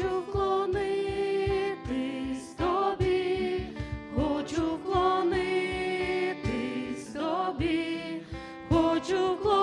Хочу вклонитись тобі, хочу вклонитись тобі, хочу вклонитись.